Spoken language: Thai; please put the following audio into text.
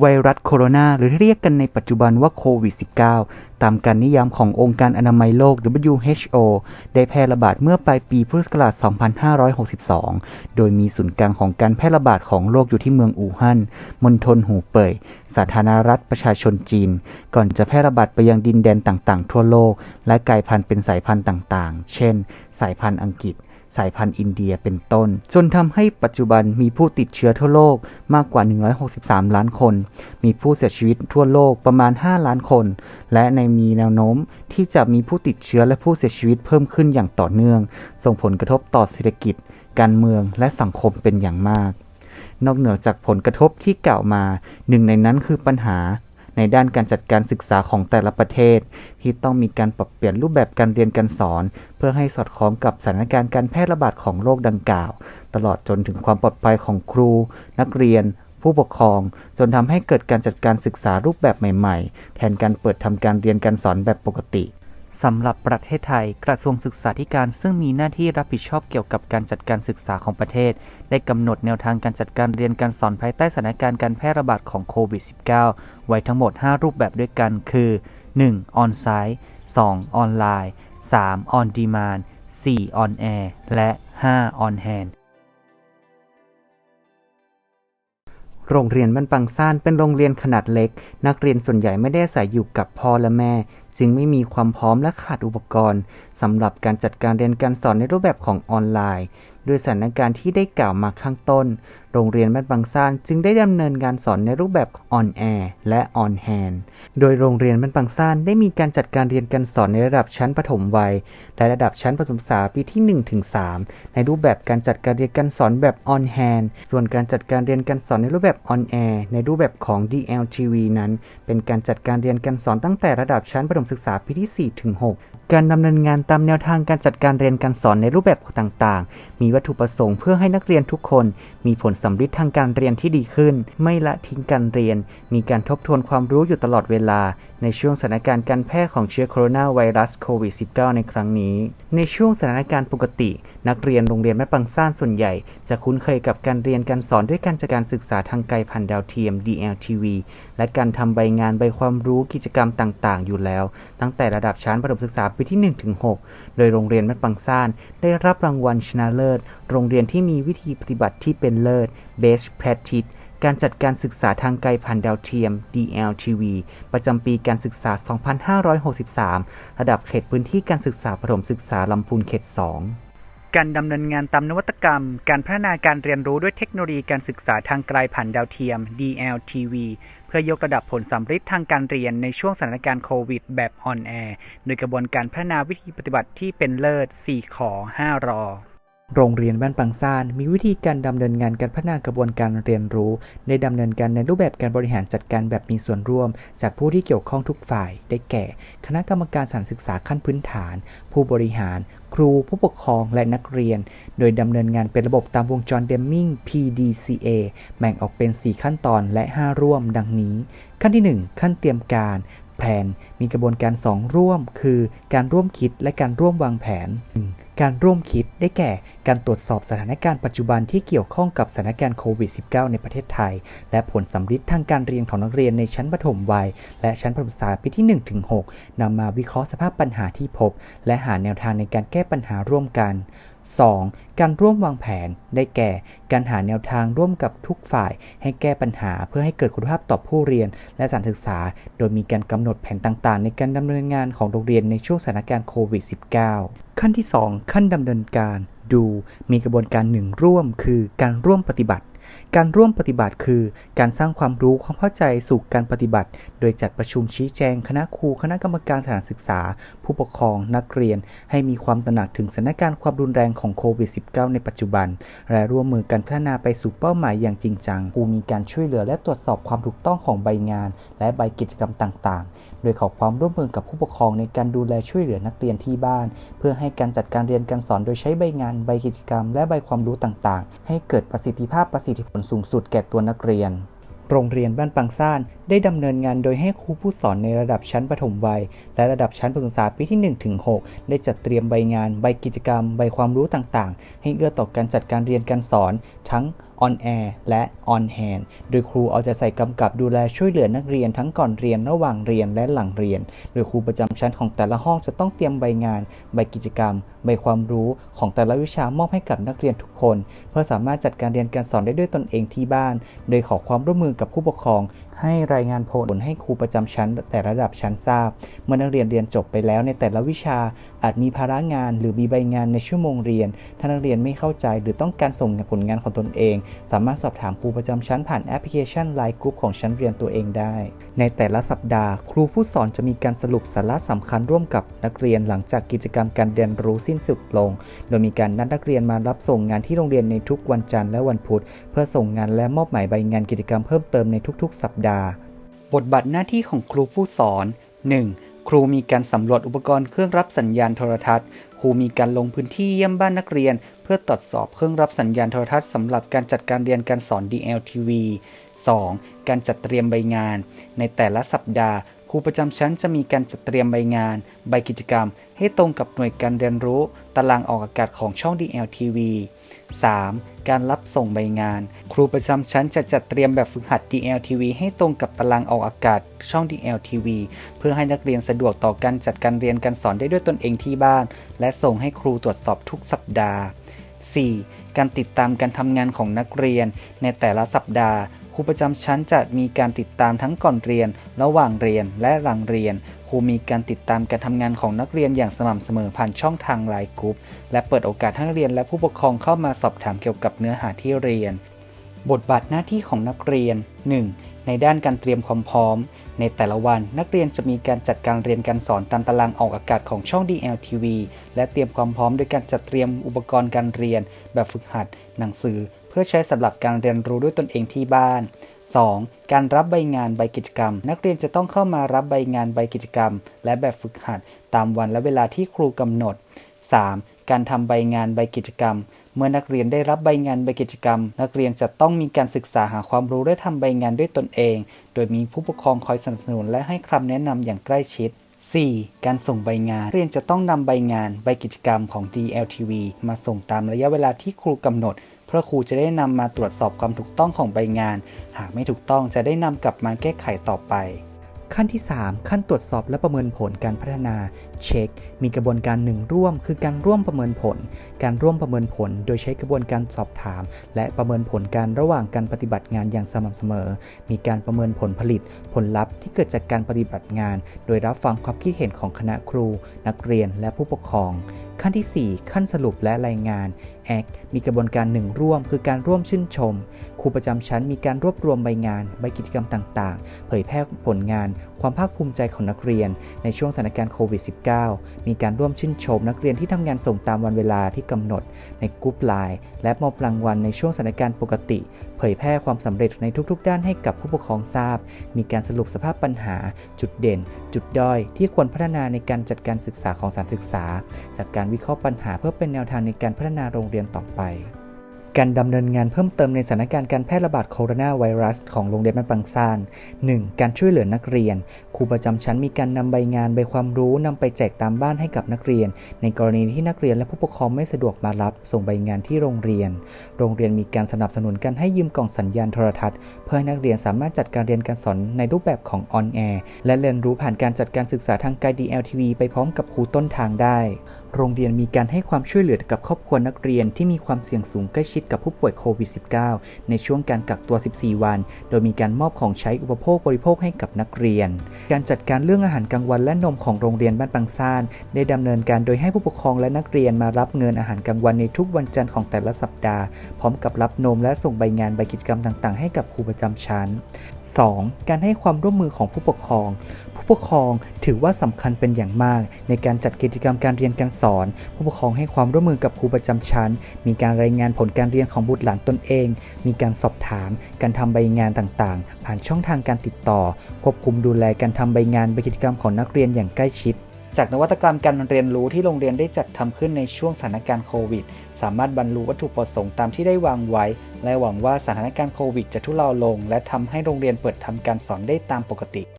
ไวรัสโคโรนาหรือที่เรียกกันในปัจจุบันว่าโควิด -19 ตามการนิยามขององค์การอนามัยโลก WHO ได้แพร่ระบาดเมื่อปลายปีพุทธศักราช 2562 โดยมีศูนย์กลางของการแพร่ระบาดของโรคอยู่ที่เมืองอู่ฮั่น มณฑลหูเป่ย สาธารณรัฐประชาชนจีน ก่อนจะแพร่ระบาดไปยังดินแดนต่างๆ ทั่วโลก และกลายพันธุ์เป็นสายพันธุ์ต่างๆ เช่น สายพันธุ์อังกฤษ สายพันธุ์อินเดียเป็นต้น จนทำให้ปัจจุบันมีผู้ติดเชื้อทั่วโลกมากกว่า 163 ล้านคน มีผู้เสียชีวิตทั่วโลกประมาณ 5 ล้านคน และในมีแนวโน้มที่จะมีผู้ติดเชื้อและผู้เสียชีวิตเพิ่มขึ้นอย่างต่อเนื่อง ส่งผลกระทบต่อเศรษฐกิจ การเมืองและสังคมเป็นอย่างมาก นอกเหนือจากผลกระทบที่กล่าวมา หนึ่งในนั้นคือปัญหา ในด้านการจัดการศึกษาของแต่ละประเทศ ที่ต้องมีการปรับเปลี่ยนรูปแบบการเรียนการสอน เพื่อให้สอดคล้องกับสถานการณ์การแพร่ระบาดของโรคดังกล่าว ตลอดจนถึงความปลอดภัยของครู นักเรียน ผู้ปกครอง จนทำให้เกิดการจัดการศึกษารูปแบบใหม่ ๆ แทนการเปิดทำการเรียนการสอนแบบปกติ สำหรับประเทศไทย กระทรวงศึกษาธิการซึ่งมีหน้าที่รับผิดชอบเกี่ยวกับการจัดการศึกษาของประเทศ ได้กำหนดแนวทางการจัดการเรียนการสอนภายใต้สถานการณ์การแพร่ระบาดของโควิด -19 ไว้ทั้งหมด 5 รูปแบบด้วยกัน คือ 1. On-site 2. ออนไลน์ 3. On demand 4. On air และ 5. On hand โรงเรียนบ้านปังซ่านเป็นโรงเรียนขนาดเล็ก นักเรียนส่วนใหญ่ไม่ได้อาศัยอยู่กับพ่อและแม่ จึงไม่มีความพร้อมและขาดอุปกรณ์สำหรับการจัดการเรียนการสอนในรูปแบบของออนไลน์ ด้วยสถานการณ์ที่ได้กล่าวมาข้างต้นโรงเรียนบ้านบางซ่านจึงได้ดำเนินการสอนในรูปแบบออนแอร์และออนแฮนโดยโรงเรียนบ้านบางซ่านได้มีการจัดการเรียนการสอนในระดับชั้นประถมวัย และระดับชั้นประถมศึกษาปีที่1ถึง3ในรูปแบบการจัดการเรียนการสอนแบบออนแฮนส่วนการจัดการเรียนการสอนในรูปแบบออนแอร์ในรูปแบบของ DLTV นั้น เป็นการจัดการเรียนการสอนตั้งแต่ระดับชั้นประถมศึกษาปีที่4ถึง6การดำเนินงานตามแนวทางการจัดการเรียนการสอนในรูปแบบต่างๆ มีวัตถุประสงค์เพื่อให้นักเรียนทุกคนมีผลสำฤทธิ์ทางการเรียนที่ดีขึ้น ไม่ละทิ้งการเรียน มีการทบทวนความรู้อยู่ตลอดเวลาในช่วงสถานการณ์การแพร่ของเชื้อโคโรนาไวรัสโควิด -19 ในครั้งนี้ ในช่วงสถานการณ์ปกติ นักเรียนโรงเรียนแม่ปังซ่านส่วนใหญ่ จะคุ้นเคยกับการเรียนการสอนด้วยการจัดการศึกษาทางไกลผ่านดาวเทียม DLTV และการทำใบงานใบความรู้กิจกรรมต่างๆ อยู่แล้ว ตั้งแต่ระดับชั้นประถมศึกษาปีที่1ถึง6โดยโรงเรียนแม่ปังซ่านได้รับรางวัลชนะเลิศ โรงเรียนที่มีวิธีปฏิบัติที่เป็นเลิศ Best Practice การจัดการศึกษาทางไกลผ่านดาวเทียม DLTV ประจำปีการศึกษา 2563 ระดับเขตพื้นที่การศึกษาประถมศึกษาลำพูนเขต 2การดำเนินงานตามนวัตกรรม การพัฒนาการเรียนรู้ด้วยเทคโนโลยีการศึกษาทางไกลผ่านดาวเทียม DLTV เพื่อยกระดับผลสัมฤทธิ์ทางการเรียนในช่วงสถานการณ์โควิดแบบออนแอร์โดยกระบวนการพัฒนาวิธีปฏิบัติที่เป็นเลิศ 4 ขอ 5 รอ โรงเรียนบ้านปังซ่านมีวิธีการดำเนินงานการพัฒนากระบวนการเรียนรู้ได้ดำเนินการในรูปแบบการบริหารจัดการแบบมีส่วนร่วม จากผู้ที่เกี่ยวข้องทุกฝ่าย ได้แก่ คณะกรรมการสถานศึกษาขั้นพื้นฐาน ผู้บริหาร ครูผู้ปกครองและนักเรียน โดยดำเนินงานเป็นระบบตามวงจรเดมมิง PDCA แบ่งออกเป็น 4 ขั้นตอนและ 5 ร่วม ดังนี้ ขั้นที่ 1 ขั้นเตรียมการแผนมีกระบวนการ 2 ร่วม คือ การร่วมคิดและการร่วมวางแผน การร่วมคิดได้แก่ การตรวจสอบสถานการณ์ปัจจุบันที่เกี่ยวข้องกับสถานการณ์โควิด -19 ในประเทศไทย และผลสัมฤทธิ์ทางการเรียนของนักเรียนในชั้นประถมวัย และชั้นประถมศึกษาปีที่ 1-6นำมาวิเคราะห์สภาพปัญหาที่พบ และหาแนวทางในการแก้ปัญหาร่วมกัน 2. การร่วมวางแผน ได้แก่ การหาแนวทางร่วมกับทุกฝ่าย ให้แก้ปัญหาเพื่อให้เกิดคุณภาพต่อผู้เรียน และสถานศึกษา โดยมีการกำหนดแผนต่างๆ ในการดำเนินงานของโรงเรียนในช่วงสถานการณ์โควิด -19 ขั้นที่ 2 ขั้นดำเนินการ ดู มีกระบวนการหนึ่งร่วม คือการร่วมปฏิบัติ การร่วมปฏิบัติคือ การสร้างความรู้ความเข้าใจสู่การปฏิบัติ โดยจัดประชุมชี้แจง คณะครู คณะกรรมการสถานศึกษา ผู้ปกครอง นักเรียน ให้มีความตระหนักถึงสถานการณ์ความรุนแรงของโควิด -19 ในปัจจุบัน และร่วมมือกันพัฒนาไปสู่เป้าหมายอย่างจริงจังครูมีการช่วยเหลือและตรวจสอบความถูกต้องของใบงาน และใบกิจกรรมต่าง ๆ โดยขอความร่วมมือกับผู้ปกครองในการดูแลช่วยเหลือนักเรียนที่บ้าน เพื่อให้การจัดการเรียนการสอนโดยใช้ใบงาน ใบกิจกรรม และใบความรู้ต่าง ๆ ให้เกิดประสิทธิภาพประสิทธิผลสูงสุดแก่ตัวนักเรียน โรงเรียนบ้านปังซ่านได้ดำเนินงานโดยให้ครูผู้สอนในระดับชั้นประถมวัย และระดับชั้นประถมศึกษาปีที่1ถึง6ได้จัดเตรียมใบงาน ใบกิจกรรม ใบความรู้ต่างๆ ให้เอื้อต่อการจัดการเรียนการสอน ทั้ง on air และ on hand โดยครูเอาใจใส่กำกับดูแลช่วยเหลือนักเรียนทั้งก่อนเรียนระหว่างเรียนและหลังเรียน โดยครูประจำชั้นของแต่ละห้องจะต้องเตรียมใบงาน ใบกิจกรรม ใบความรู้ของแต่ละวิชามอบให้กับนักเรียนทุกคน เพื่อสามารถจัดการเรียนการสอนได้ด้วยตนเองที่บ้าน โดยขอความร่วมมือกับผู้ปกครอง ให้รายงานผลให้ครูประจำชั้น แต่ระดับชั้นทราบ เมื่อนักเรียนเรียนจบไปแล้วในแต่ละวิชาอาจมีภาระงาน หรือมีใบงานในชั่วโมงเรียน ถ้านักเรียนไม่เข้าใจ หรือต้องการส่งผลงานของตนเอง สามารถสอบถามครูประจำชั้นผ่านแอปพลิเคชัน Line Group ของชั้นเรียนตัวเองได้ ในแต่ละสัปดาห์ ครูผู้สอนจะมีการสรุปสาระสำคัญร่วมกับนักเรียนหลังจากกิจกรรมการเรียนรู้สิ้นสุดลง โดยมีการนัดนักเรียนมารับส่งงานที่โรงเรียนในทุกวันจันทร์และวันพุธ เพื่อส่งงานและมอบหมายใบงานกิจกรรมเพิ่มเติมในทุก ๆ สัปดาห์บทบาทหน้าที่ของครูผู้สอน 1. ครูมีการสำรวจอุปกรณ์เครื่องรับสัญญาณโทรทัศน์ ครูมีการลงพื้นที่เยี่ยมบ้านนักเรียน เพื่อตรวจสอบเครื่องรับสัญญาณโทรทัศน์สำหรับการจัดการเรียนการสอน DLTV 2. การจัดเตรียมใบงาน ในแต่ละสัปดาห์ครูประจำชั้นจะมีการจัดเตรียมใบงาน ใบกิจกรรม ให้ตรงกับหน่วยการเรียนรู้ ตารางออกอากาศของช่อง DLTV 3. การรับส่งใบงาน ครูประจำชั้นจะจัดเตรียมแบบฝึกหัด DLTV ให้ตรงกับตารางออกอากาศช่อง DLTV เพื่อให้นักเรียนสะดวกต่อการจัดการเรียนการสอนได้ด้วยตนเองที่บ้าน และส่งให้ครูตรวจสอบทุกสัปดาห์ 4. การติดตามการทำงานของนักเรียนในแต่ละสัปดาห์ รูประจำชั้นจะมีการติดตามทั้งก่อนเรียน ระหว่างเรียนและหลังเรียน ครูมีการติดตามการทำงานของนักเรียนอย่างสม่ำเสมอผ่านช่องทางไลน์กรุ๊ปและเปิดโอกาสให้นักเรียนและผู้ปกครองเข้ามาสอบถามเกี่ยวกับเนื้อหาที่เรียน บทบาทหน้าที่ของนักเรียน 1. ในด้านการเตรียมความพร้อม ในแต่ละวันนักเรียนจะมีการจัดการเรียนการสอนตามตารางออกอากาศของช่อง DLTV และเตรียมความพร้อมโดยการจัดเตรียมอุปกรณ์การเรียน แบบฝึกหัด หนังสือ พื่อใช้สำหรับการเรียนรู้ด้วยตนเองที่บ้าน 2. การรับใบงานใบกิจกรรม นักเรียนจะต้องเข้ามารับใบงานใบกิจกรรม และแบบฝึกหัดตามวันและเวลาที่ครูกำหนด 3. การทำใบงานใบกิจกรรม เมื่อนักเรียนได้รับใบงานใบกิจกรรม นักเรียนจะต้องมีการศึกษาหาความรู้และทำใบงานด้วยตนเอง โดยมีผู้ปกครองคอยสนับสนุนและให้คำแนะนำอย่างใกล้ชิด 4. การส่งใบงานเรียนจะต้องนำใบงานใบกิจกรรมของ DLTV มาส่งตามระยะเวลาที่ครูกำหนด เพื่อครูจะได้นำมาตรวจสอบความถูกต้องของใบงาน หากไม่ถูกต้องจะได้นำกลับมาแก้ไขต่อไป ขั้นที่ 3 ขั้นตรวจสอบและประเมินผลการพัฒนาเช็ค มีกระบวนการหนึ่งร่วม คือการร่วมประเมินผล การร่วมประเมินผล โดยใช้กระบวนการสอบถาม และประเมินผลการระหว่างการปฏิบัติงานอย่างสม่ำเสมอ มีการประเมินผลผลิต ผลลัพธ์ที่เกิดจากการปฏิบัติงาน โดยรับฟังความคิดเห็นของคณะครู นักเรียนและผู้ปกครอง ขั้นที่ 4 ขั้นสรุปและรายงาน แอคมีกระบวนการหนึ่งร่วม คือการร่วมชื่นชม ครูประจำชั้นมีการรวบรวมใบงาน ใบกิจกรรมต่างๆ เผยแพร่ผลงาน ความภาคภูมิใจของนักเรียน ในช่วงสถานการณ์โควิด -19 มีการร่วมชื่นชม นักเรียนที่ทำงานส่งตามวันเวลาที่กำหนด ในกรุ๊ปไลน์และมอบรางวัลในช่วงสถานการณ์ปกติเผยแพร่ความสำเร็จในทุกๆ ด้านให้กับผู้ปกครองทราบ มีการสรุปสภาพปัญหา จุดเด่น จุดด้อย ที่ควรพัฒนาในการจัดการศึกษาของสถานศึกษาจากการวิเคราะห์ปัญหาเพื่อเป็นแนวทางในการพัฒนาโรงเรียนต่อไป การดำเนินงานเพิ่มเติมในสถานการณ์การแพร่ระบาดโคโรนาไวรัสของโรงเรียนบ้านปังซาน 1. การช่วยเหลือนักเรียน ครูประจำชั้นมีการนำใบงานใบความรู้นำไปแจกตามบ้านให้กับนักเรียน ในกรณีที่นักเรียนและผู้ปกครองไม่สะดวกมารับ ส่งใบงานที่โรงเรียน โรงเรียนมีการสนับสนุนการให้ยืมกล่องสัญญาณโทรทัศน์ เพื่อให้นักเรียนสามารถจัดการเรียนการสอนในรูปแบบของออนแอร์และเรียนรู้ผ่านการจัดการศึกษาทางไกล DLTV ไปพร้อมกับครูต้นทางได้โรงเรียนมีการให้ความช่วยเหลือกับครอบครัวนักเรียนที่มีความเสี่ยงสูงใกล้ชิดกับผู้ป่วยโควิด -19 ในช่วงการกักตัว 14 วัน โดยมีการมอบของใช้อุปโภคบริโภคให้กับนักเรียน การจัดการเรื่องอาหารกลางวันและนมของโรงเรียนบ้านปังซ่าน ได้ดำเนินการโดยให้ผู้ปกครองและนักเรียนมารับเงินอาหารกลางวันในทุกวันจันทร์ของแต่ละสัปดาห์ พร้อมกับรับนมและส่งใบงานใบกิจกรรมต่าง ๆ ให้กับครูประจำชั้น 2. การให้ความร่วมมือของผู้ปกครอง ผู้ปกครองถือว่าสำคัญเป็นอย่างมาก ในการจัดกิจกรรมการเรียนการสอน ผู้ปกครองให้ความร่วมมือกับครูประจำชั้น มีการรายงานผลการเรียนของบุตรหลานตนเอง มีการสอบถาม การทำใบงานต่างๆ ผ่านช่องทางการติดต่อ ควบคุมดูแลการทำใบงานใบกิจกรรมของนักเรียนอย่างใกล้ชิดจากนวัตกรรมการเรียนรู้ที่โรงเรียนได้จัดทำขึ้นในช่วงสถานการณ์โควิด สามารถบรรลุวัตถุประสงค์ตามที่ได้วางไว้ และหวังว่าสถานการณ์โควิดจะทุเลาลง และทำให้โรงเรียนเปิดทำการสอนได้ตามปกติ